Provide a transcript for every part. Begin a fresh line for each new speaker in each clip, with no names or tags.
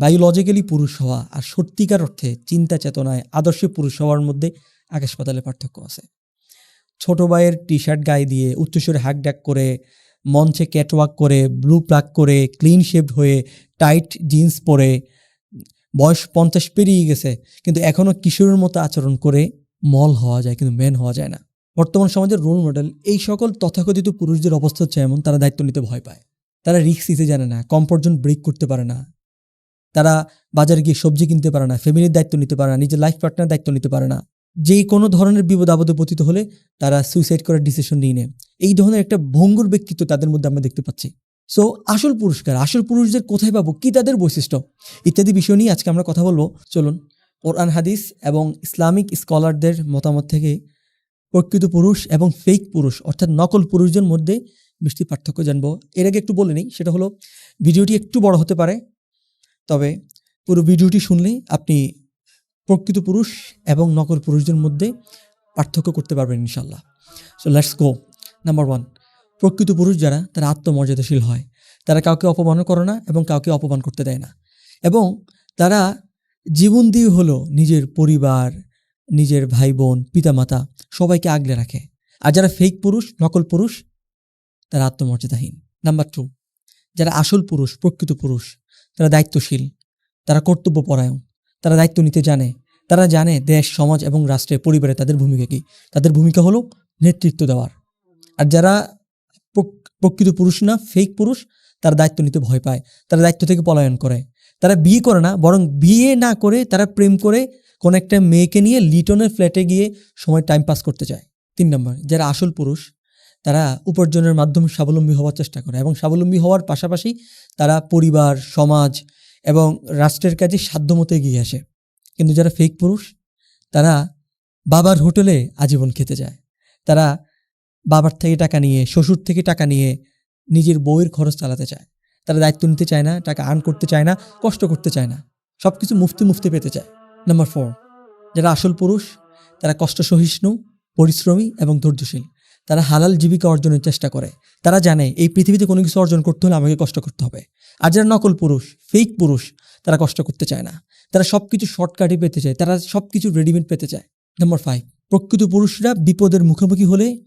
Biologically পুরুষ হওয়া আর সত্যিকার অর্থে চিন্তা চেতনায় আদর্শ পুরুষ হওয়ার মধ্যে আকাশ পাতালে পার্থক্য আছে। ছোট ভাইয়ের টি শার্ট গায়ে দিয়ে উচ্চস্বরে হাক ডাক করে, মঞ্চে ক্যাটওয়াক করে ব্লু প্লাক করে ক্লিন শেপড হয়ে টাইট জিন্স পরে, বয়স পঞ্চাশ পেরিয়ে গেছে, কিন্তু এখনও কিশোরের মতো আচরণ করে মল হওয়া যায়, কিন্তু ম্যান হওয়া যায় না। বর্তমান সমাজের রোল মডেল এই সকল তথাকথিত পুরুষদের অবস্থা হচ্ছে এমন, তারা দায়িত্ব নিতে ভয় পায়। তারা রিক্স নিতে জানে না কমফোর্ট জোন ব্রেক করতে পারে না। তারা বাজারে গিয়ে সবজি কিনতে পারে না ফ্যামিলির দায়িত্ব নিতে পারে না, নিজের লাইফ পার্টনার দায়িত্ব নিতে পারে না। যেই কোনো ধরনের বিপদ আপদে পতিত হলে তারা সুইসাইড করার ডিসিশন নিয়ে নেয়। এই ধরনের একটা ভঙ্গুর ব্যক্তিত্ব তাদের মধ্যে আমরা দেখতে পাচ্ছি। সো আসল পুরস্কার, আসল পুরুষদের কোথায় পাবো, কি তাদের বৈশিষ্ট্য, ইত্যাদি বিষয় নিয়ে আজকে আমরা কথা বলব। চলুন, কোরআন, হাদিস এবং ইসলামিক স্কলারদের মতামত থেকে প্রকৃত পুরুষ এবং ফেক পুরুষ, অর্থাৎ নকল পুরুষদের মধ্যে মিষ্টি পার্থক্য জানব। এর আগে একটু বলে নিই, সেটা হলো, ভিডিওটি একটু বড় হতে পারে তবে পুরো ভিডিওটি শুনলেই আপনি প্রকৃত পুরুষ এবং নকল পুরুষদের মধ্যে পার্থক্য করতে পারবেন ইনশাল্লাহ so let's go number one প্রকৃত পুরুষ যারা, তারা আত্মমর্যাদাশীল হয়। তারা কাউকে অপমানও করে না এবং কাউকে অপমান করতে দেয় না। এবং তারা জীবন দিয়ে হলো নিজের পরিবার, নিজের ভাই বোন পিতামাতা সবাইকে আগলে রাখে। আর যারা ফেক পুরুষ, নকল পুরুষ, তারা আত্মমর্যাদাহীন। নাম্বার টু যারা আসল পুরুষ, প্রকৃত পুরুষ তারা দায়িত্বশীল, তারা কর্তব্যপরায়ণ, তারা দায়িত্ব নিতে জানে। তারা জানে দেশ, সমাজ এবং রাষ্ট্রের পরিবারে তাদের ভূমিকা কী। তাদের ভূমিকা হলো নেতৃত্ব দেওয়ার। আর যারা প্রকৃত পুরুষ না ফেক পুরুষ, তারা দায়িত্ব নিতে ভয় পায়। তারা দায়িত্ব থেকে পলায়ন করে। তারা বিয়ে করে না, বরং বিয়ে না করে তারা প্রেম করে কোনো একটা মেয়েকে নিয়ে লিটনের ফ্ল্যাটে গিয়ে সময় টাইম পাস করতে চায়। তিন নম্বর, যারা আসল পুরুষ তারা উপার্জনের মাধ্যমে স্বাবলম্বী হওয়ার চেষ্টা করে এবং স্বাবলম্বী হওয়ার পাশাপাশি তারা পরিবার, সমাজ এবং রাষ্ট্রের কাজে সাধ্যমতো এগিয়ে আসে। কিন্তু যারা ফেক পুরুষ, তারা বাবার হোটেলে আজীবন খেতে যায়। তারা বাবার থেকে টাকা নিয়ে, শ্বশুর থেকে টাকা নিয়ে নিজের বউয়ের খরচ চালাতে চায়। তারা দায়িত্ব নিতে চায় না, টাকা আর্ন করতে চায় না, কষ্ট করতে চায় না। সব কিছু মুফতি মুফতি পেতে চায়। নাম্বার ফোর যারা আসল পুরুষ, তারা কষ্ট সহিষ্ণু পরিশ্রমী এবং ধৈর্যশীল। তারা হালাল জীবিকা অর্জনের চেষ্টা করে। তারা জানে, এই পৃথিবীতে কোনো কিছু অর্জন করতে হলে আমাকে কষ্ট করতে হবে। আর যারা নকল পুরুষ ফেক পুরুষ, তারা কষ্ট করতে চায় না। তারা সব কিছু শর্টকাটে পেতে চায়। তারা সব কিছু রেডিমেড পেতে চায়। নম্বর ফাইভ প্রকৃত পুরুষরা বিপদের মুখোমুখি হলে,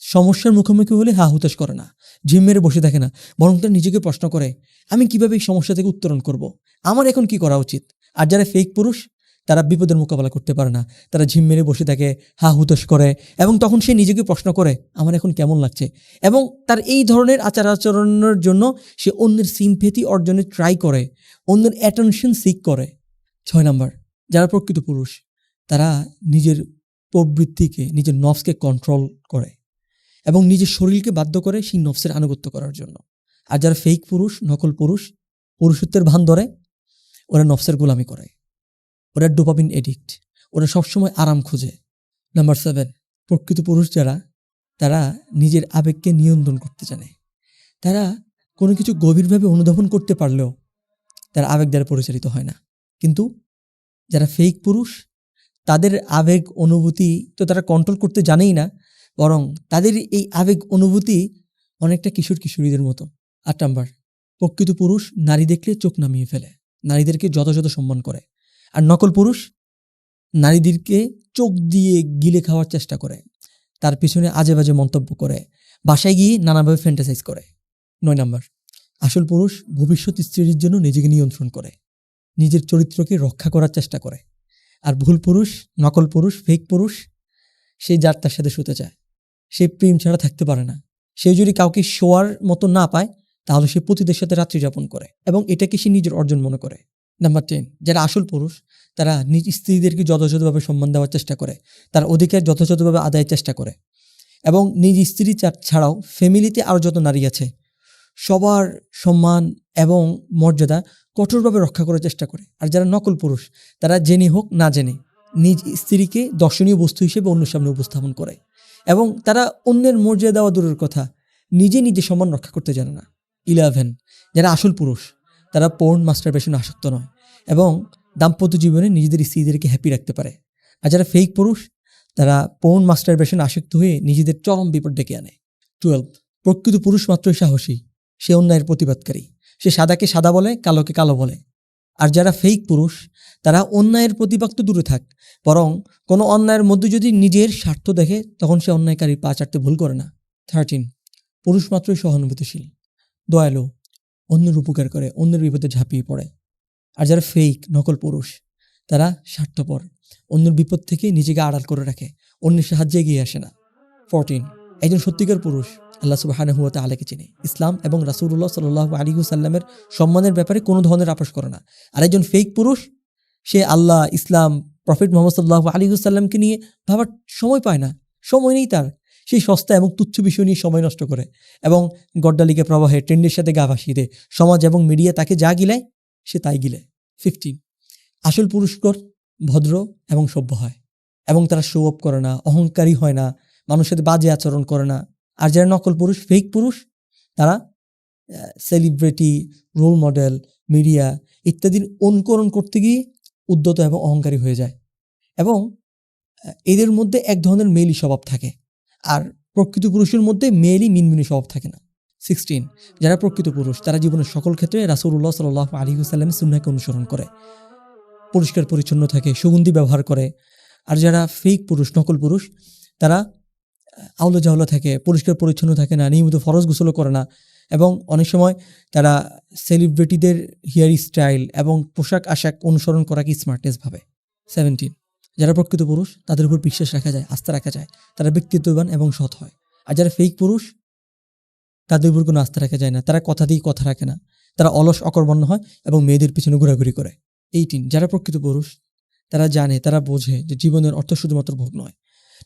সমস্যার মুখোমুখি হলে হা হুতাশ করে না। ঝিম মেরে বসে থাকে না। বরং তারা নিজেকে প্রশ্ন করে, আমি কীভাবে এই সমস্যা থেকে উত্তরণ করব। আমার এখন কি করা উচিত? আর যারা ফেক পুরুষ তারা বিপদের মোকাবেলা করতে পারে না। তারা ঝিম মেরে বসে থাকে, হা হুতাশ করে এবং তখন সে নিজেকে প্রশ্ন করে, আমার এখন কেমন লাগছে? এবং তার এই ধরনের আচার আচরণের জন্য সে অন্যের সিম্পেথি অর্জনে ট্রাই করে, অন্যের অ্যাটেনশন সিক করে। ছয় নাম্বার, যারা প্রকৃত পুরুষ, তারা নিজের প্রবৃত্তিকে, নিজের নফসকে কন্ট্রোল করে এবং নিজের শরীরকে বাধ্য করে সেই নফসের আনুগত্য করার জন্য। আর যারা ফেক পুরুষ, নকল পুরুষ, পুরুষত্বের ভান ধরে, ওরা নফসের গোলামি করে। ওরা ডোপামিন এডিক্ট। ওরা সবসময় আরাম খোঁজে। নাম্বার সেভেন, প্রকৃত পুরুষ যারা, তারা নিজের আবেগকে নিয়ন্ত্রণ করতে জানে। তারা কোনো কিছু গভীরভাবে অনুধাবন করতে পারলেও তারা আবেগ দ্বারা পরিচালিত হয় না। কিন্তু যারা ফেক পুরুষ, তাদের আবেগ অনুভূতি তো তারা কন্ট্রোল করতে জানেই না, বরং তাদের এই আবেগ অনুভূতি অনেকটা কিশোর কিশোরীদের মতো। আট নাম্বার, প্রকৃত পুরুষ নারী দেখলে চোখ নামিয়ে ফেলে। নারীদেরকে যথাযথ সম্মান করে। আর নকল পুরুষ নারীদেরকে চোখ দিয়ে গিলে খাওয়ার চেষ্টা করে। তার পিছনে আজে বাজে মন্তব্য করে। বাসায় গিয়ে নানাভাবে ফ্যান্টাসাইজ করে। নয় নাম্বার, আসল পুরুষ ভবিষ্যৎ স্ত্রীর জন্য নিজেকে নিয়ন্ত্রণ করে। নিজের চরিত্রকে রক্ষা করার চেষ্টা করে। আর ভুল পুরুষ, নকল পুরুষ ফেক পুরুষ, সে যার তার সাথে শুতে চায়। সে প্রেম ছাড়া থাকতে পারে না। সে যদি কাউকে শোয়ার মতো না পায়, তাহলে সে পতিদের সাথে রাত্রি যাপন করে এবং এটাকে সে নিজের অর্জন মনে করে। নাম্বার টেন যারা আসল পুরুষ, তারা নিজ স্ত্রীদেরকে যথাযথভাবে সম্মান দেওয়ার চেষ্টা করে। তার অধিকার যথাযথভাবে আদায়ের চেষ্টা করে। এবং নিজ স্ত্রী ছাড়াও ফ্যামিলিতে আরও যত নারী আছে, সবার সম্মান এবং মর্যাদা কঠোরভাবে রক্ষা করার চেষ্টা করে। আর যারা নকল পুরুষ, তারা জেনে হোক না জেনে নিজ স্ত্রীকে দর্শনীয় বস্তু হিসেবে অন্য সামনে উপস্থাপন করে। এবং তারা অন্যের মর্যাদা দেওয়া দূরের কথা নিজে নিজে সম্মান রক্ষা করতে জানে না। ইলেভেন যারা আসল পুরুষ তারা পর্ন মাস্টার পেশনে আসক্ত নয় এবং দাম্পত্য জীবনে নিজেদের স্ত্রীদেরকে হ্যাপি রাখতে পারে। আর যারা ফেক পুরুষ, তারা পর্ন মাস্টার পেশনে আসক্ত হয়ে নিজেদের চরম বিপদ ডেকে আনে। টুয়েলভ প্রকৃত পুরুষ মাত্রই সাহসী। সে অন্যায়ের প্রতিবাদকারী। সে সাদাকে সাদা বলে, কালোকে কালো বলে। আর যারা ফেক পুরুষ, তারা অন্যায়ের প্রতিপাক তো দূরে থাক। বরং কোনো অন্যায়ের মধ্যে যদি নিজের স্বার্থ দেখে, তখন সে অন্যায়কারী পা চাটতে ভুল করে না। থার্টিন পুরুষ মাত্রই সহানুভূতিশীল। দয়ালু অন্যের উপকার করে, অন্যের বিপদে ঝাঁপিয়ে পড়ে। আর যারা ফেক নকল পুরুষ, তারা স্বার্থপর। অন্যের বিপদ থেকে নিজেকে আড়াল করে রাখে, অন্যের সাহায্যে এগিয়ে আসে না। ফোরটিন একজন সত্যিকার পুরুষ, আল্লাহ সুবাহানহু তালাকে চিনে। ইসলাম এবং রাসুল্লাহ সাল্লাহ সাল্লামের সম্মানের ব্যাপারে কোনো ধরনের আপোষ করে না। আর একজন ফেক পুরুষ, সে আল্লাহ, ইসলাম, প্রফেট মোহাম্মদ সাল্লাহ আলী সাল্লামকে নিয়ে ভাবার সময় পায় না, সময় নেই তার। সেই সস্তা এবং তুচ্ছ বিষয় নিয়ে সময় নষ্ট করে এবং গড্ডালিকে প্রবাহে ট্রেন্ডের সাথে গা ভাসিয়ে দেয়। সমাজ এবং মিডিয়া তাকে যা গিলায়, সে তাই গিলে ফিফটিন আসল পুরস্কর ভদ্র এবং সভ্য হয় এবং তারা শো অফ করে না, অহংকারী হয় না, মানুষের সাথে বাজে আচরণ করে না। আর যারা নকল পুরুষ ফেক পুরুষ, তারা সেলিব্রিটি রোল মডেল মিডিয়া ইত্যাদির অনুকরণ করতে গিয়ে উদ্যত এবং অহংকারী হয়ে যায়। এবং এদের মধ্যে এক ধরনের মেলি স্বভাব থাকে। আর প্রকৃত পুরুষের মধ্যে মেয়েলি মিনমিনি স্বভাব থাকে না। সিক্সটিন যারা প্রকৃত পুরুষ, তারা জীবনের সকল ক্ষেত্রে রাসুল্লাহ সাল আলী হুসাল্লামের সুন্নাকে অনুসরণ করে। পরিষ্কার, পরিচ্ছন্ন থাকে, সুগন্ধি ব্যবহার করে। আর যারা ফেক পুরুষ, নকল পুরুষ, তারা আউলো জাউলো থাকে, পরিষ্কার, পরিচ্ছন্ন থাকে না, নিয়মিত ফরজ গোসলও করে না। এবং অনেক সময় তারা সেলিব্রিটিদের হেয়ার স্টাইল এবং পোশাক আশাক অনুসরণ করাকে স্মার্টনেস ভাবে। সেভেন্টিন যারা প্রকৃত পুরুষ, তাদের উপর বিশ্বাস রাখা যায়, আস্থা রাখা যায়, তারা ব্যক্তিত্ববান এবং সৎ হয়। আর যারা ফেক পুরুষ, তাদের উপর কোনো আস্থা রাখা যায় না। তারা কথা দিয়ে কথা রাখে না। তারা অলস, অকর্মণ্য হয় এবং মেয়েদের পিছনে ঘোরাঘুরি করে। এইটিন যারা প্রকৃত পুরুষ, তারা জানে, তারা বোঝে যে জীবনের অর্থ শুধুমাত্র ভোগ নয়।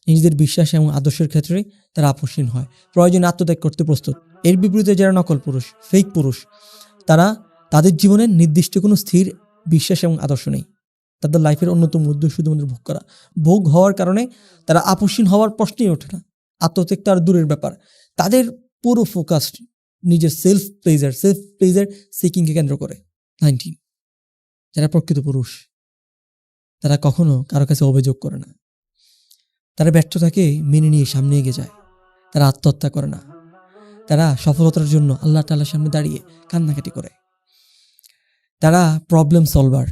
নিজেদের বিশ্বাস এবং আদর্শের ক্ষেত্রে তারা আপসীন হয়। প্রয়োজনে আত্মত্যাগ করতে প্রস্তুত। এর বিপরীতে যারা নকল পুরুষ ফেক পুরুষ, তারা তাদের জীবনে নির্দিষ্ট কোনো স্থির বিশ্বাস এবং আদর্শ নেই। তাদের লাইফের অন্যতম উদ্দেশ্য শুধুমাত্র ভোগ করা। ভোগ হওয়ার কারণে তারা আপোষহীন হওয়ার প্রশ্নই ওঠে না। আত্মত্যাগ তার দূরের ব্যাপার। তাদের পুরো ফোকাস নিজের সেলফ প্লেজার সেলফ প্লেজার সিকিংকে কেন্দ্র করে। নাইনটিন যারা প্রকৃত পুরুষ, তারা কখনো কারও কাছে অভিযোগ করে না। তারা ব্যর্থতাকে মেনে নিয়ে সামনে এগিয়ে যায়। তারা আত্মহত্যা করে না। তারা সফলতার জন্য আল্লাহ তাল্লার সামনে দাঁড়িয়ে কান্নাকাটি করে। তারা প্রবলেম সলভার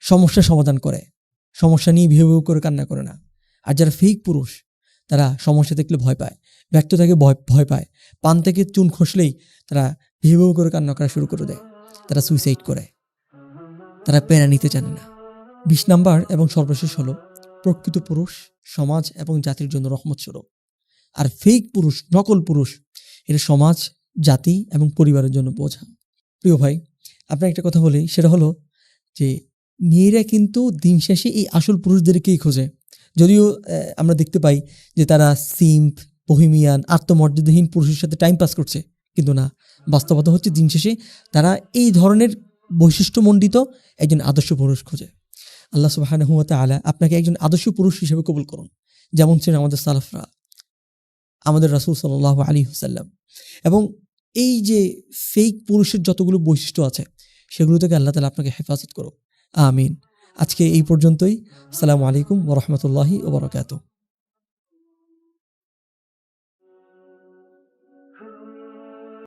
সমস্যা সমাধান করে। সমস্যা নিয়ে ভেউ করে কান্না করে না। আর যারা ফেক পুরুষ, তারা সমস্যা দেখলে ভয় পায় ব্যর্থতাকে ভয় ভয় পায়। পান থেকে চুন খসলেই তারা ভেউ করে কান্না করা শুরু করে দেয়। তারা সুইসাইড করে। তারা পেরা নিতে জানে না। বিশ নাম্বার এবং সর্বশেষ হলো, প্রকৃত পুরুষ সমাজ এবং জাতির জন্য রহমত স্বরূপ। আর ফেক পুরুষ, নকল পুরুষ এটা সমাজ, জাতি এবং পরিবারের জন্য বোঝা। প্রিয় ভাই, আপনার একটা কথা বলি, সেটা হলো যে মেয়েরা কিন্তু দিন শেষে এই আসল পুরুষদেরকেই খোঁজে। যদিও আমরা দেখতে পাই যে তারা সিম্প বহিমিয়ান, আত্মমর্যাদাহীন পুরুষের সাথে টাইম পাস করছে। কিন্তু না, বাস্তবতা হচ্ছে দিন শেষে তারা এই ধরনের বৈশিষ্ট্যমণ্ডিত একজন আদর্শ পুরুষ খোঁজে। আল্লাহ সুবাহানহু আলা আপনাকে একজন আদর্শ পুরুষ হিসেবে কবুল করুন। যেমন ছিলেন আমাদের সালাফরা, আমাদের রাসুল সাল্লাহ আলী হুসাল্লাম এবং এই যে ফেক পুরুষের যতগুলো বৈশিষ্ট্য আছে, সেগুলো থেকে আল্লাহ তালা আপনাকে হেফাজত করো আমিন। আজকে এই পর্যন্তই। আসসালামু আলাইকুম ওরহমতুল্লাহি ওবরাকাতু